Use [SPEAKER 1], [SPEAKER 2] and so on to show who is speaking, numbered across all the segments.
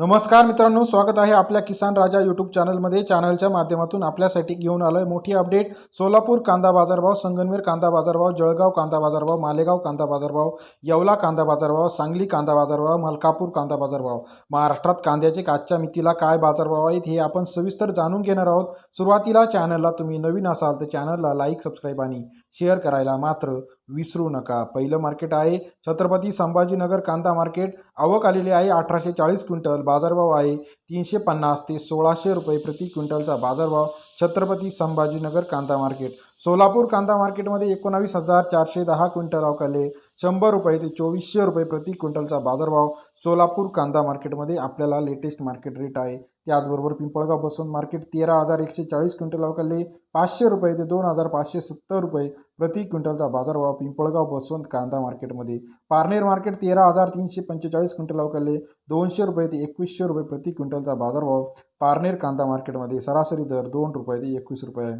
[SPEAKER 1] नमस्कार मित्रांनो स्वागत आहे आपल्या किसान राजा यूट्यूब चॅनलमध्ये चॅनलच्या माध्यमातून आपल्यासाठी घेऊन आलो आहे मोठी अपडेट सोलापूर कांदा बाजारभाव संगनमेर कांदा बाजारभाव जळगाव कांदा बाजारभाव मालेगाव कांदा बाजारभाव येवला कांदा बाजारभाव सांगली कांदा बाजारभाव मलकापूर कांदा बाजारभाव. महाराष्ट्रात कांद्याचे आजच्या मितीला काय बाजारभाव आहेत हे आपण सविस्तर जाणून घेणार आहोत. सुरुवातीला चॅनलला तुम्ही नवीन असाल तर चॅनलला लाईक सबस्क्राईब आणि शेअर करायला मात्र विसरू नका. पहिलं मार्केट आहे छत्रपती संभाजीनगर कांदा मार्केट आवक आलेली आहे अठराशे चाळीस क्विंटल. बाजारभाव आहे. तीनशे पन्नास ते सोळाशे रुपये प्रति क्विंटलचा बाजारभाव छत्रपती संभाजीनगर कांदा मार्केट. सोलापूर कांदा मार्केटमध्ये एकोणावीस हजार चारशे दहा क्विंटल अवकाले शंभर रुपये ते चोवीसशे रुपये प्रति क्विंटलचा बाजारभाव सोलापूर कांदा मार्केटमध्ये आपल्याला लेटेस्ट मार्केट रेट आहे. त्याचबरोबर पिंपळगाव बसवंत मार्केट तेरा हजार एकशे चाळीस क्विंटल अवकाले पाचशे रुपये ते दोन हजार पाचशे सत्तर रुपये प्रति क्विंटलचा बाजारभाव पिंपळगाव बसवंत कांदा मार्केटमध्ये. पारनेर मार्केट तेरा हजार तीनशे पंचेचाळीस क्विंटल अवकाले दोनशे रुपये ते एकवीसशे रुपये प्रति क्विंटलचा बाजारभाव पारनेर कांदा मार्केटमध्ये सरासरी दर दोन रुपये ते एकवीस रुपये आहे.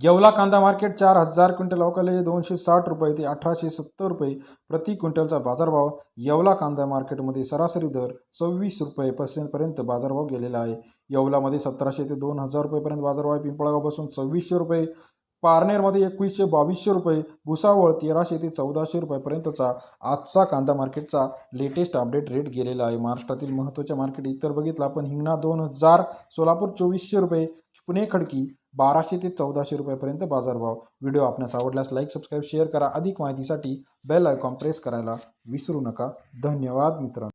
[SPEAKER 1] येवला कांदा मार्केट चार हजार क्विंटल अवकाले दोनशे साठ रुपये ते अठराशे सत्तर रुपये प्रति क्विंटलचा बाजारभाव येवला कांदा मार्केटमध्ये सरासरी दर सव्वीस रुपये पर्सेंटपर्यंत बाजारभाव गेलेला आहे. येवलामध्ये सतराशे ते दोन हजार रुपयेपर्यंत बाजारभाव आहे. पिंपळगावपासून सव्वीसशे रुपये पारनेरमध्ये एकवीसशे बावीसशे रुपये भुसावळ तेराशे ते चौदाशे रुपयापर्यंतचा आजचा कांदा मार्केटचा लेटेस्ट अपडेट रेट गेलेला आहे. महाराष्ट्रातील महत्त्वाच्या मार्केट इतर बघितलं आपण हिंगणा दोन हजार सोलापूर चोवीसशे रुपये पुणे खडकी बाराशे ते चौदाशे रुपयापर्यंत बाजारभाव. व्हिडिओ आपणास आवडल्यास लाईक सबस्क्राईब शेअर करा. अधिक माहितीसाठी बेल आयकॉन प्रेस करायला विसरू नका. धन्यवाद मित्रांनो.